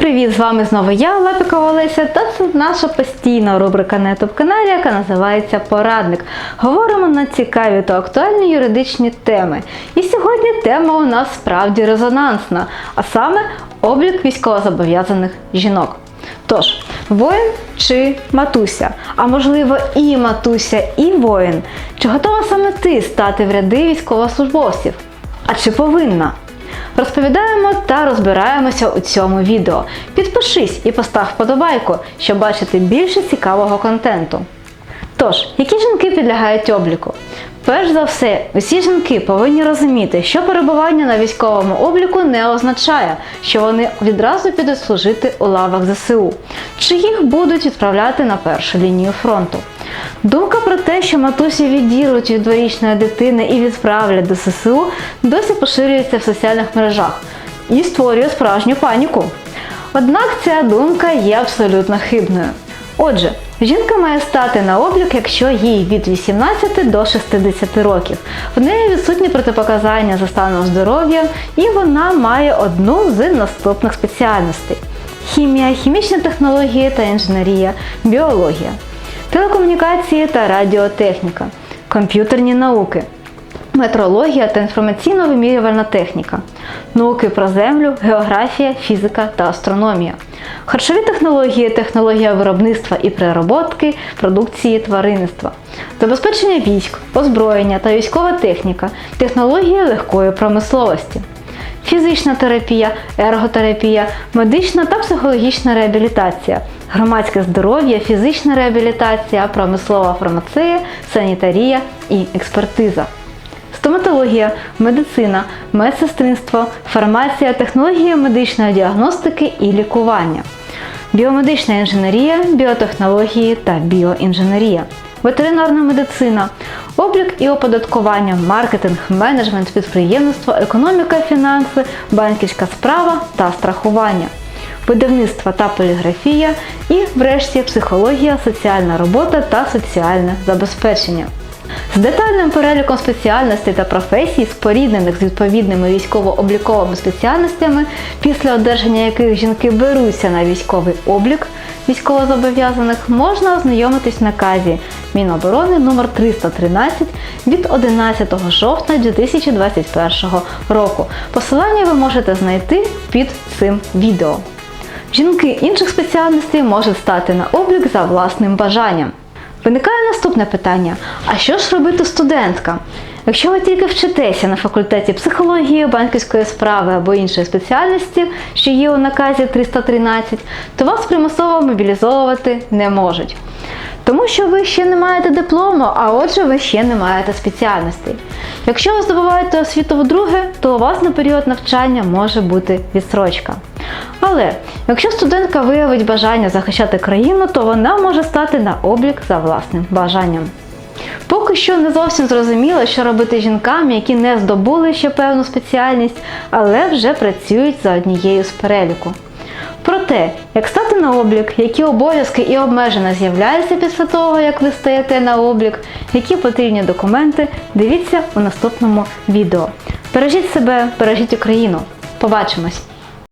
привіт! З вами знову я, Лапікова Олеся, та це наша постійна рубрика на youtube каналі, яка називається Порадник. Говоримо на цікаві та актуальні юридичні теми. І сьогодні тема у нас справді резонансна, а саме облік військовозобов'язаних жінок. Тож, воїн чи матуся? А можливо і матуся, і воїн. Чи готова саме ти стати в ряди військовослужбовців? А чи повинна? Розповідаємо та розбираємося у цьому відео. Підпишись і постав вподобайку, щоб бачити більше цікавого контенту. Тож, які жінки підлягають обліку? Перш за все, усі жінки повинні розуміти, що перебування на військовому обліку не означає, що вони відразу підуть служити у лавах ЗСУ, чи їх будуть відправляти на першу лінію фронту. Думка про те, що матусі відділуть від дворічної дитини і відправлять до ССУ, досі поширюється в соціальних мережах і створює справжню паніку. Однак ця думка є абсолютно хибною. Отже, жінка має стати на облік, якщо їй від 18 до 60 років. В неї відсутні протипоказання за станом здоров'я, і вона має одну з наступних спеціальностей: хімія, хімічні технології та інженерія, біологія, телекомунікації та радіотехніка, комп'ютерні науки. Метрологія та інформаційно-вимірювальна техніка, науки про землю, географія, фізика та астрономія, харчові технології, технологія виробництва і перероботки продукції тваринництва, забезпечення військ, озброєння та військова техніка, технології легкої промисловості, фізична терапія, ерготерапія, медична та психологічна реабілітація, громадське здоров'я, фізична реабілітація, промислова фармація, санітарія і експертиза. Стоматологія, медицина, медсестринство, фармація, технологія медичної діагностики і лікування, біомедична інженерія, біотехнології та біоінженерія, ветеринарна медицина, облік і оподаткування, маркетинг, менеджмент, підприємництво, економіка, фінанси, банківська справа та страхування. Видавництво та поліграфія і, врешті, психологія, соціальна робота та соціальне забезпечення. З детальним переліком спеціальностей та професій, споріднених з відповідними військово-обліковими спеціальностями, після одержання яких жінки беруться на військовий облік військовозобов'язаних, можна ознайомитись в наказі Міноборони номер 313 від 11 жовтня 2021 року. Посилання ви можете знайти під цим відео. Жінки інших спеціальностей можуть стати на облік за власним бажанням. Виникає наступне питання: а що ж робити студентка? Якщо ви тільки вчитеся на факультеті психології, банківської справи або іншої спеціальності, що є у наказі 313, то вас примусово мобілізовувати не можуть. Тому що ви ще не маєте диплому, а отже, ви ще не маєте спеціальностей. Якщо ви здобуваєте освіту вдруге, то у вас на період навчання може бути відсрочка. Але якщо студентка виявить бажання захищати країну, то вона може стати на облік за власним бажанням. Поки що не зовсім зрозуміло, що робити жінкам, які не здобули ще певну спеціальність, але вже працюють за однією з переліку. Те, як стати на облік, які обов'язки і обмеження з'являються після того, як ви стаєте на облік, які потрібні документи, дивіться у наступному відео. Бережіть себе, бережіть Україну. Побачимось!